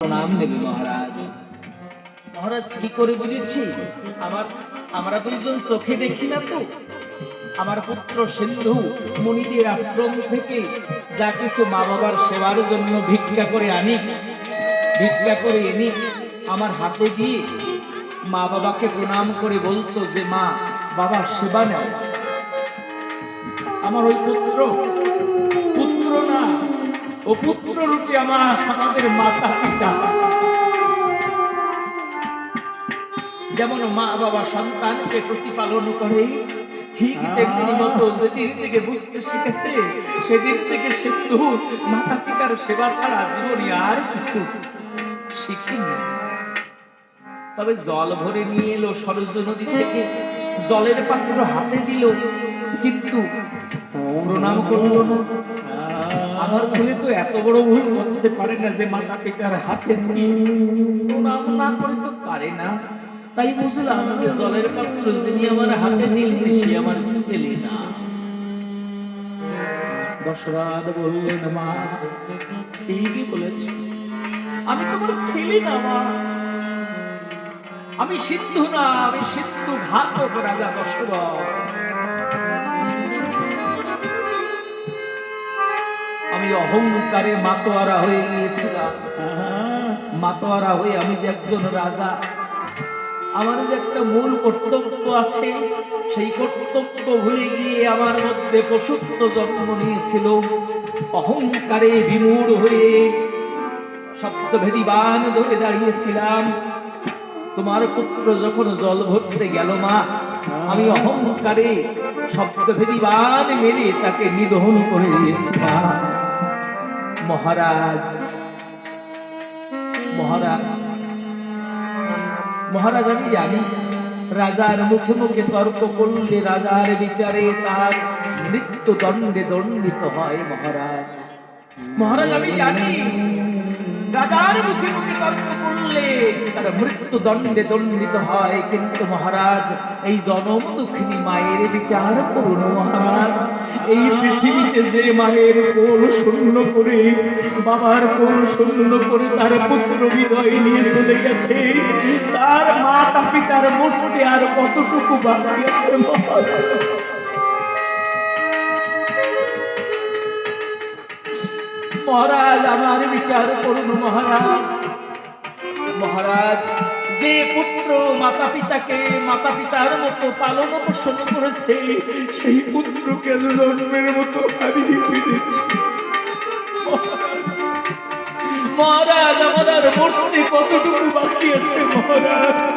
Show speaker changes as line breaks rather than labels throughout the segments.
প্রণাম নেবে মহারাজ। মহারাজ, কি করে বুঝেছি? আমার, আমরা দুইজন চোখে দেখি না তো। আমার পুত্র সিন্ধু মুনিদের আশ্রম থেকে যা কিছু মা বাবার সেবার জন্য ভিক্ষা করে আনি, ভিক্ষা করে এনে আমার হাতে দিয়ে মা বাবাকে প্রণাম করে বলতো যে, মা, বাবা সেবা নেও আমার ওই পুত্র পুত্র না ও পুত্র রূপে আমার আমাদের মাতা পিতা। যেমন মা বাবা সন্তানকে প্রতিপালন করে, ঠিক তেমনি মতো যেদিন থেকে বুঝতে শিখেছে, সেদিন থেকে সিন্ধু মাতা পিতার সেবা ছাড়া জীবনে আর কিছু শিখিনি। তবে জল ভরে নিয়ে এলো সরজ নদী থেকে, জলের পাত্র হাতে দিল, কিন্তু প্রণাম করল না। আমার ছেলে তো এত বড় ভুল করতে পারে না যে মাতা পিতার হাতে নিয়ে প্রণাম না করে তো পারে না। তাই বুঝলাম যে জলের পাত্র যিনি আমার হাতে নিলেন, সে আমার ছেলে না। দশরাত বললেন, মা, ঠিকই বলেছ। আমি তোমার ছেলে না, মা। আমি সিন্ধু না, আমি সিন্ধু ঘাতক রাজা দশরথ। আমি অহংকারে মাতোয়ারা হয়ে গিয়েছিলাম। মাতোয়ারা হয়ে আমি যে একজন রাজা আমার যে একটা মূল কর্তব্য আছে সেই কর্তব্য ভুলে গিয়ে আমার মধ্যে পশুত্ব জন্ম নিয়েছিল। অহংকারে বিমূঢ় হয়ে শব্দভেদী বান ধরে দাঁড়িয়েছিলাম। তোমার পুত্র যখন জল ভরতে গেল মা আমি অহংকারে শব্দভেদী বান মেরে তাকে নিধন করে দিয়েছিলাম। মহারাজ। মহারাজ। মহারাজ, আমি জানি রাজার মুখে মুখে তর্ক করলে রাজার বিচারে তার মৃত্যু দণ্ডে দণ্ডিত হয় মহারাজ। মহারাজ, আমি জানি রাজার মুখে মুখে তর্ক করলে তার মৃত্যু দণ্ডে দণ্ডিত হয়, কিন্তু মহারাজ, এই জনম দুঃখিনী মায়ের বিচার করুন মহারাজ। এই পৃথিবীতে যে মায়ের কোল শূন্য করে, বাবার কোল শূন্য করে তার পুত্র হৃদয় নিয়ে চলে গেছে, তার মাতা পিতার মূর্তি আর কতটুকু বাকি আছে মহারাজ, আমার বিচার করুন মহারাজ। মহারাজ যে পুত্র মাতা পিতাকে মাতা পিতার মতো পালন পোষণ করেছে, সেই পুত্রকে জন্মের মতো মহারাজ, আমাদের মূর্তি কতটুকু বাকি আছে, মহারাজ?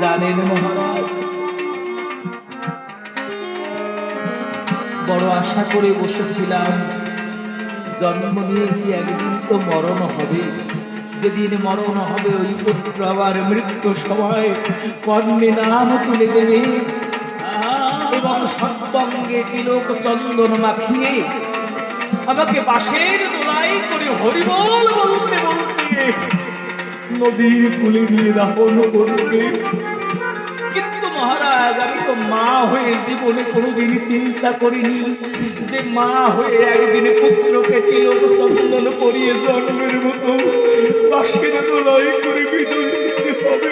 জানেন মহারাজ, বড় আশা করে বসেছিলাম, জন্ম নিয়েছি একদিন তো মরণ হবে। যেদিন মরণ হবে ওই পুত্র আবার মৃত্যু সময়। কর্মে নাম তুলে দেবে। এবং সৎবঙ্গে তিলক চন্দন মাখিয়ে আমাকে বাঁশের দোলাই করে হরিবল বলতে বলতে নদীর কুলে নিয়ে দাপন করবে। মহারাজ, আমি তো মা হয়ে জীবনে কোনোদিন চিন্তা করিনি যে মা হয়ে একদিন পুত্রকে তিলক করিয়ে জন্মের মতো। বাসের দোলাই করে বিদুল দিতে হবে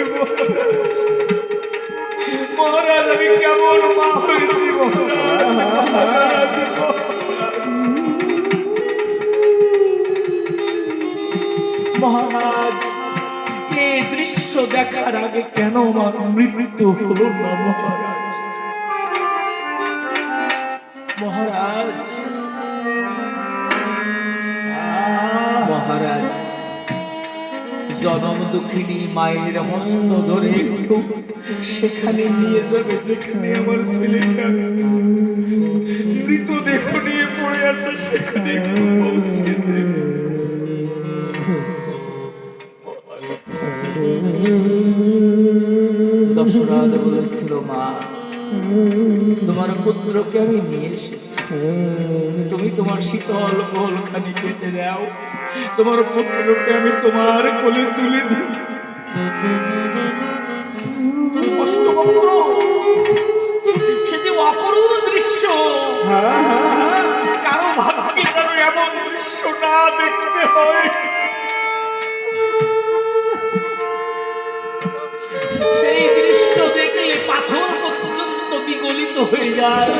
মহারাজ, আমি কেমন মা হয়েছি মহারাজ? দেখার আগে কেন আমার মৃত্যু হলো না, মহারাজ? মহারাজ। মহারাজ, জনম দুঃখিনী মায়ের হস্ত ধরে একটু সেখানে নিয়ে যাবে, যেখানে আমার ছেলেটা। তোমার আমি নিয়ে এসেছি। তুমি তোমার শীতল বলখানি পেতে দাও তোমার পুত্রকে আমি তোমার কোলে তুলে দিই। সে যে অপরূপ দৃশ্য।
কারও ভাগ্যে যেন এমন দৃশ্য না দেখতে হয়।
সেই দৃশ্য দেখলে পাথর বিগলিত হয়ে যায়।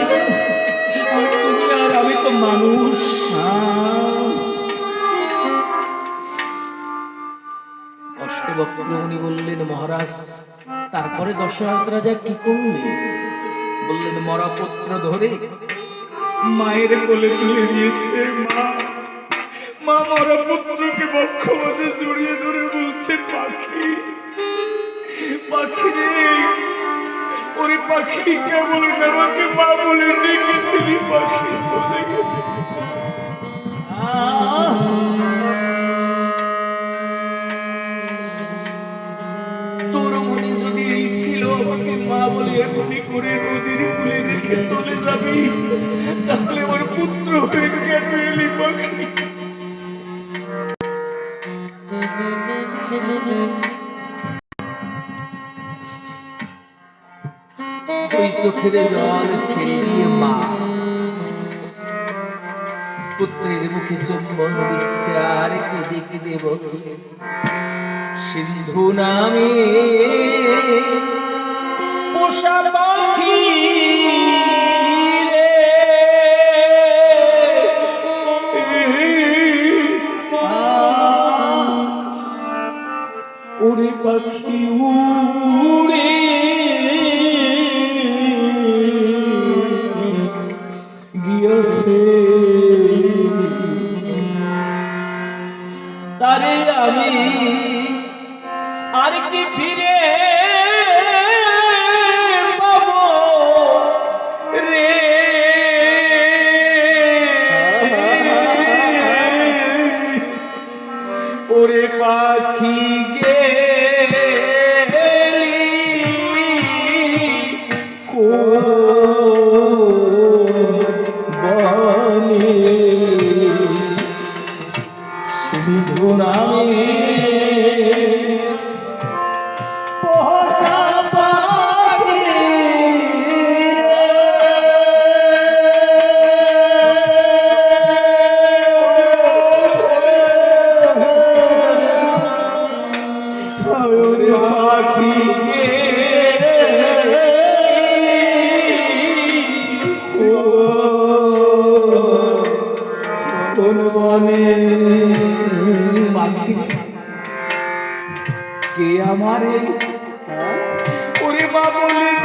তুমি আর আমি তো মানুষ। অষ্টবক্র উনি বললেন, মহারাজ, তারপরে দশরথ রাজা কি করলেন বললেন, মরা ধরে
মায়ের কোলে তুলে দিয়েছে মা। মা মরা পুত্রকে বক্ষ মাঝে জড়িয়ে ধরে বলছে, পাখি পাখি রে ওরে পাখি, কেমন আমাকে মা বলে ডেকেছিলি পাখি চলে
তোর মনে যদি এই ছিল, আমাকে মা বলে এখনই করে নদীর কুলে রেখে চলে যাবি, তাহলে আমার পুত্র হয়ে কেন জল মা। পুত্রের মুখে চুম্বন দিচ্ছে আর কেঁদে কেঁদে সিন্ধু নামে পোষা বলিবে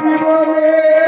de morrer.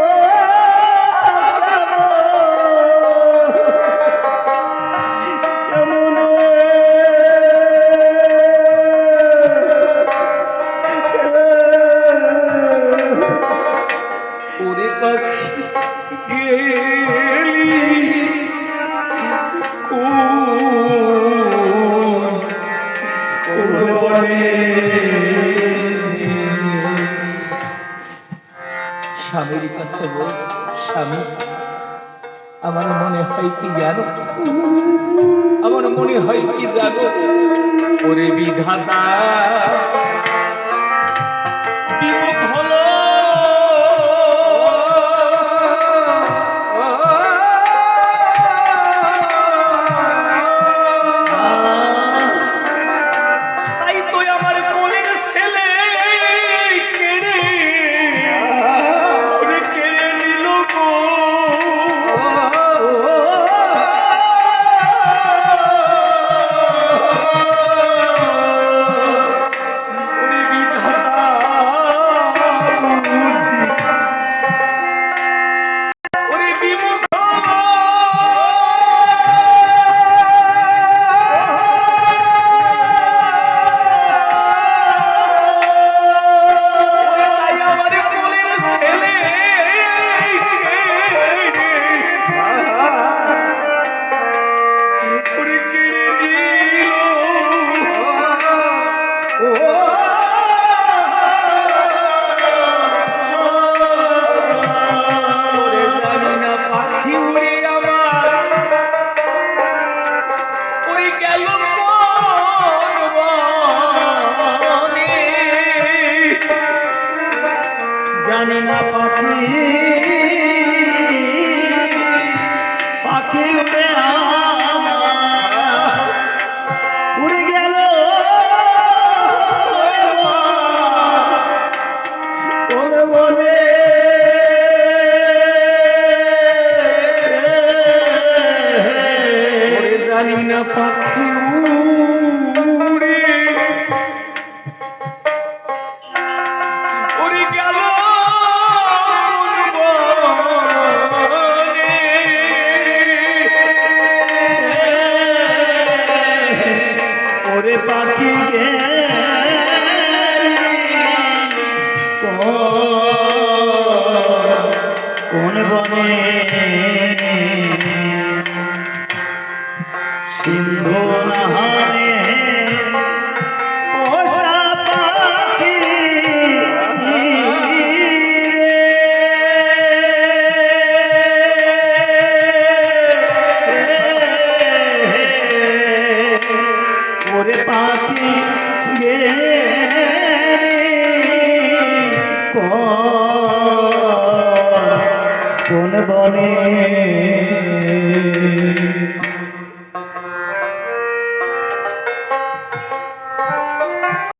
স্বামীর কাছে বলছি, স্বামী, আমার মনে হয় কি জানো? আমার মনে হয় কি জানো? ওরে বিধাতা, বিমুখ